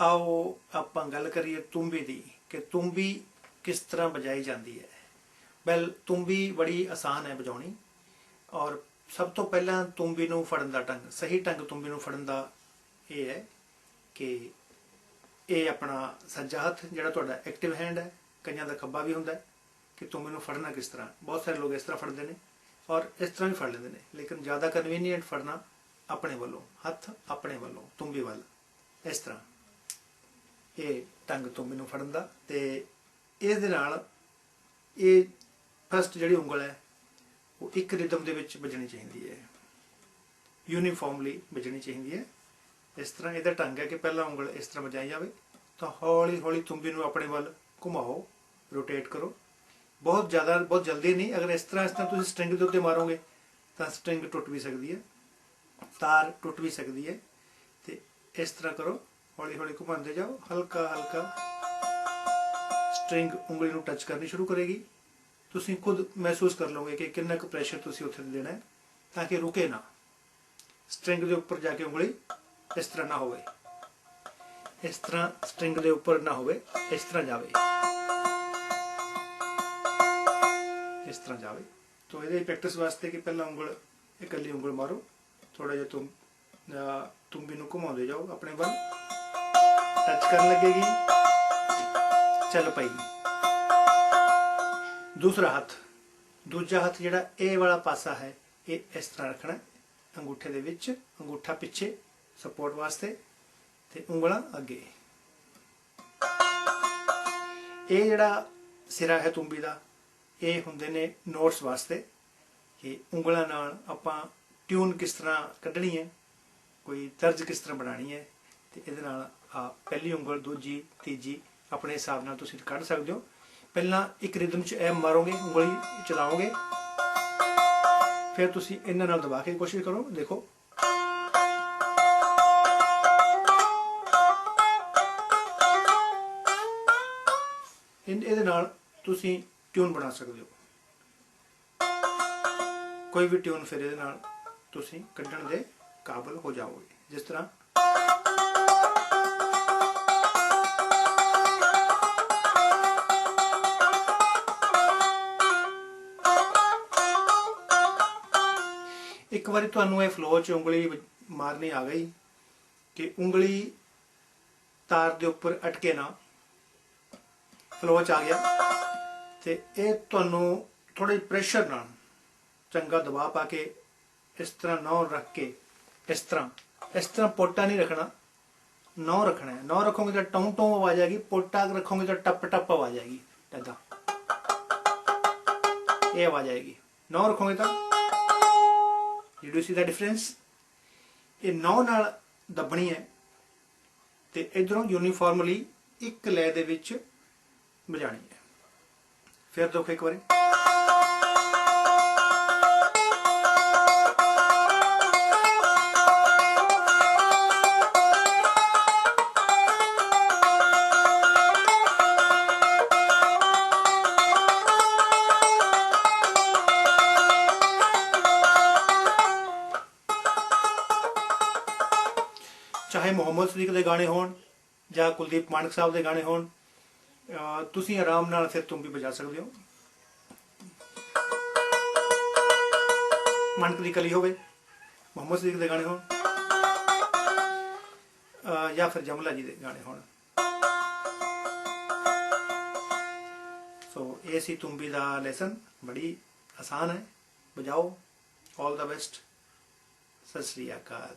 ਆਓ ਆਪਾਂ ਗੱਲ ਕਰੀਏ ਤੁੰਬੀ ਦੀ ਕਿ ਤੁੰਬੀ ਕਿਸ ਤਰ੍ਹਾਂ ਵਜਾਈ ਜਾਂਦੀ ਹੈ। ਵੈਲ ਤੁੰਬੀ ਬੜੀ ਆਸਾਨ ਹੈ ਵਜਾਉਣੀ ਔਰ ਸਭ ਤੋਂ ਪਹਿਲਾਂ ਤੁੰਬੀ ਨੂੰ ਫੜਨ ਦਾ ਢੰਗ, ਸਹੀ ਢੰਗ ਤੁੰਬੀ ਨੂੰ ਫੜਨ ਦਾ ਇਹ ਹੈ ਕਿ ਇਹ ਆਪਣਾ ਸੱਜਾ ਹੱਥ ਜਿਹੜਾ ਤੁਹਾਡਾ ਐਕਟਿਵ ਹੈਂਡ ਹੈ, ਕਈਆਂ ਦਾ ਖੱਬਾ ਵੀ ਹੁੰਦਾ ਕਿ ਤੁੰਬੀ ਨੂੰ ਫੜਨਾ ਕਿਸ ਤਰ੍ਹਾਂ। ਬਹੁਤ ਸਾਰੇ ਲੋਕ ਇਸ ਤਰ੍ਹਾਂ ਫੜਦੇ ਨੇ ਔਰ ਇਸ ਤਰ੍ਹਾਂ ਵੀ ਫੜ ਲੈਂਦੇ ਨੇ, ਲੇਕਿਨ ਜ਼ਿਆਦਾ ਕਨਵੀਨੀਅੰਟ ਫੜਨਾ ਆਪਣੇ ਵੱਲੋਂ, ਹੱਥ ਆਪਣੇ ਵੱਲੋਂ, ਤੁੰਬੀ ਵੱਲ, ਇਸ ਤਰ੍ਹਾਂ। ਇਹ ਟੰਗ ਤੁੰਬੀ ਨੂੰ ਫੜਨ ਦਾ ਤੇ ਇਸ ਦੇ ਨਾਲ ਇਹ ਫਸਟ ਜਿਹੜੀ ਉਂਗਲ ਹੈ, ਉਹ ਇੱਕ ਰਿਦਮ ਦੇ ਵਿੱਚ ਵੱਜਣੀ ਚਾਹੀਦੀ ਹੈ। ਯੂਨੀਫਾਰਮਲੀ ਵੱਜਣੀ ਚਾਹੀਦੀ ਹੈ। ਇਸ ਤਰ੍ਹਾਂ ਇਹਦਾ ਢੰਗ ਹੈ ਕਿ ਪਹਿਲਾ ਉਂਗਲ ਇਸ ਤਰ੍ਹਾਂ ਵਜਾਈ ਜਾਵੇ, ਤਾਂ ਹੌਲੀ ਹੌਲੀ ਤੁੰਬੀ ਨੂੰ ਆਪਣੇ ਵੱਲ ਘੁਮਾਓ ਰੋਟੇਟ ਕਰੋ। ਬਹੁਤ ਜ਼ਿਆਦਾ, ਬਹੁਤ ਜਲਦੀ ਨਹੀਂ, ਅਗਰ ਇਸ ਤਰ੍ਹਾਂ ਇਸ ਤਰ੍ਹਾਂ ਤੁਸੀਂ ਸਟ੍ਰਿੰਗ ਦੇ ਉੱਤੇ ਮਾਰੋਗੇ, ਤਾਂ ਸਟ੍ਰਿੰਗ ਟੁੱਟ ਵੀ ਸਕਦੀ ਹੈ, ਤਾਰ ਟੁੱਟ ਵੀ ਸਕਦੀ ਹੈ। ਤੇ ਇਸ ਤਰ੍ਹਾਂ ਕਰੋ। ਹੌਲੀ ਹੌਲੀ ਘੁਮਾਉਂਦੇ ਜਾਓ, ਹਲਕਾ ਹਲਕਾ ਸਟ੍ਰਿੰਗ ਉਂਗਲੀ ਨੂੰ ਟੱਚ ਕਰਨੀ ਸ਼ੁਰੂ ਕਰੇਗੀ। ਤੁਸੀਂ ਖੁਦ ਮਹਿਸੂਸ ਕਰ ਲਓਗੇ ਕਿ ਕਿੰਨਾ ਕੁ ਪ੍ਰੈਸ਼ਰ ਤੁਸੀਂ ਉੱਥੇ ਦੇਣਾ ਹੈ, ਤਾਂ ਕਿ ਰੁਕੇ ਨਾ। ਸਟ੍ਰਿੰਗ ਦੇ ਉੱਪਰ ਜਾ ਕੇ ਉਂਗਲੀ ਇਸ ਤਰ੍ਹਾਂ ਨਾ ਹੋਵੇ। ਇਸ ਤਰ੍ਹਾਂ ਸਟ੍ਰਿੰਗ ਦੇ ਉੱਪਰ ਨਾ ਹੋਵੇ, ਇਸ ਤਰ੍ਹਾਂ ਜਾਵੇ। ਇਸ ਤਰ੍ਹਾਂ ਜਾਵੇ। ਤੋ ਇਹਦੇ ਪ੍ਰੈਕਟਿਸ ਵਾਸਤੇ ਕਿ ਪਹਿਲਾਂ ਉਂਗਲ, ਇਕੱਲੀ ਉਂਗਲ ਮਾਰੋ। ਥੋੜਾ ਜਿਹਾ ਤੁਮ, ਅਹ ਤੁੰਬੀ ਨੂੰ ਘੁਮਾਉਂਦੇ ਜਾਓ ਆਪਣੇ ਵੱਲ। ਟੱਚ ਕਰਨ ਲੱਗੇਗੀ। ਚੱਲ ਪਈ ਦੂਸਰਾ ਹੱਥ। ਦੂਜਾ ਹੱਥ ਜਿਹੜਾ ਇਹ ਵਾਲਾ ਪਾਸਾ ਹੈ, ਇਹ ਇਸ ਤਰ੍ਹਾਂ ਰੱਖਣਾ ਅੰਗੂਠੇ ਦੇ ਵਿੱਚ ਅੰਗੂਠਾ ਪਿੱਛੇ ਸਪੋਰਟ ਵਾਸਤੇ ਤੇ ਉਂਗਲਾਂ ਅੱਗੇ। ਇਹ ਜਿਹੜਾ ਸਿਰਾ ਹੈ ਤੁੰਬੀ ਦਾ, ਇਹ ਹੁੰਦੇ ਨੇ ਨੋਟਸ ਵਾਸਤੇ ਕਿ ਉਂਗਲਾਂ ਨਾਲ ਆਪਾਂ ਟਿਊਨ ਕਿਸ ਤਰ੍ਹਾਂ ਕੱਢਣੀ ਹੈ, ਕੋਈ ਤਰਜ ਕਿਸ ਤਰ੍ਹਾਂ ਬਣਾਉਣੀ ਹੈ ਤੇ ਇਹਦੇ ਨਾਲ ਆ ਪਹਿਲੀ ਉਂਗਲ, ਦੂਜੀ, ਤੀਜੀ ਆਪਣੇ ਹਿਸਾਬ ਨਾਲ ਤੁਸੀਂ ਕੱਢ ਸਕਦੇ ਹੋ। ਪਹਿਲਾਂ ਇੱਕ ਰਿਦਮ 'ਚ ਐ ਮਾਰੋਗੇ, ਉਂਗਲੀ ਚਲਾਓਗੇ। ਫਿਰ ਤੁਸੀਂ ਇਹਨਾਂ ਨਾਲ ਦਬਾ ਕੇ ਕੋਸ਼ਿਸ਼ ਕਰੋ, ਦੇਖੋ। ਇਨ- ਇਹਦੇ ਨਾਲ ਤੁਸੀਂ ਟਿਊਨ ਬਣਾ ਸਕਦੇ ਹੋ। ਕੋਈ ਵੀ ਟਿਊਨ ਫਿਰ ਇਹਦੇ ਨਾਲ ਤੁਸੀਂ ਕੱਢਣ ਦੇ ਕਾਬਲ ਹੋ ਜਾਓਗੇ। ਜਿਸ ਤਰ੍ਹਾਂ ਇੱਕ ਵਾਰੀ ਤੁਹਾਨੂੰ ਇਹ ਫਲੋ 'ਚ ਉਂਗਲੀ ਮਾਰਨੀ ਆ ਗਈ ਕਿ ਉਂਗਲੀ ਤਾਰ ਦੇ ਉੱਪਰ ਅਟਕੇ ਨਾ। ਫਲੋ 'ਚ ਆ ਗਿਆ ਤੇ ਇਹ ਤੁਹਾਨੂੰ ਥੋੜੇ ਪ੍ਰੈਸ਼ਰ ਨਾਲ ਚੰਗਾ ਦਬਾਅ ਪਾ ਕੇ ਇਸ ਤਰ੍ਹਾਂ ਨੌ ਰੱਖ ਕੇ, ਇਸ ਤਰ੍ਹਾਂ ਇਸ ਤਰ੍ਹਾਂ ਪੋਟਾ ਨਹੀਂ ਰੱਖਣਾ ਨੌ ਰੱਖਣਾ ਹੈ। ਨੌ ਰੱਖੋਗੇ ਤਾਂ ਟੌਂ ਟੌਂ ਆਵਾਜ਼ ਆਏਗੀ ਪੋਟਾ ਰੱਖੋਗੇ ਤਾਂ ਟੱਪ ਟੱਪ ਆਵਾਜ਼ ਆਏਗੀ ਏਦਾਂ ਇਹ ਆਵਾਜ਼ ਆਏਗੀ। ਨੌ ਰੱਖੋਗੇ ਤਾਂ you do see the difference ਇਹ ਨੌ ਨਾਲ ਦੱਬਣੀ ਹੈ ਤੇ ਇਧਰੋਂ ਯੂਨੀਫਾਰਮਲੀ ਇੱਕ ਲੈ ਦੇ ਵਿੱਚ ਵਜਾਣੀ ਹੈ। ਫਿਰ ਦੇਖੋ ਇੱਕ ਵਾਰੀ। ਚਾਹੇ ਮੁਹੰਮਦ ਸਦੀਕ ਦੇ ਗਾਣੇ ਹੋਣ ਜਾਂ ਕੁਲਦੀਪ ਮਾਨਕ ਸਾਹਿਬ ਦੇ ਗਾਣੇ ਹੋਣ ਤੁਸੀਂ ਆਰਾਮ ਨਾਲ ਫਿਰ ਤੁੰਬੀ ਵਜਾ ਸਕਦੇ ਹੋ। ਮਾਨਕ ਦੀ ਕਲੀ ਹੋਵੇ, ਮੁਹੰਮਦ ਸਦੀਕ ਦੇ ਗਾਣੇ ਹੋਣ ਜਾਂ ਫਿਰ ਜਮਲਾ ਜੀ ਦੇ ਗਾਣੇ ਹੋਣ। ਸੋ ਇਹ ਸੀ ਤੁੰਬੀ ਦਾ ਲੈਸਨ ਬੜੀ ਆਸਾਨ ਹੈ। ਵਜਾਓ। ਆਲ ਦਾ ਬੈਸਟ ਸਤਿ ਸ੍ਰੀ ਅਕਾਲ।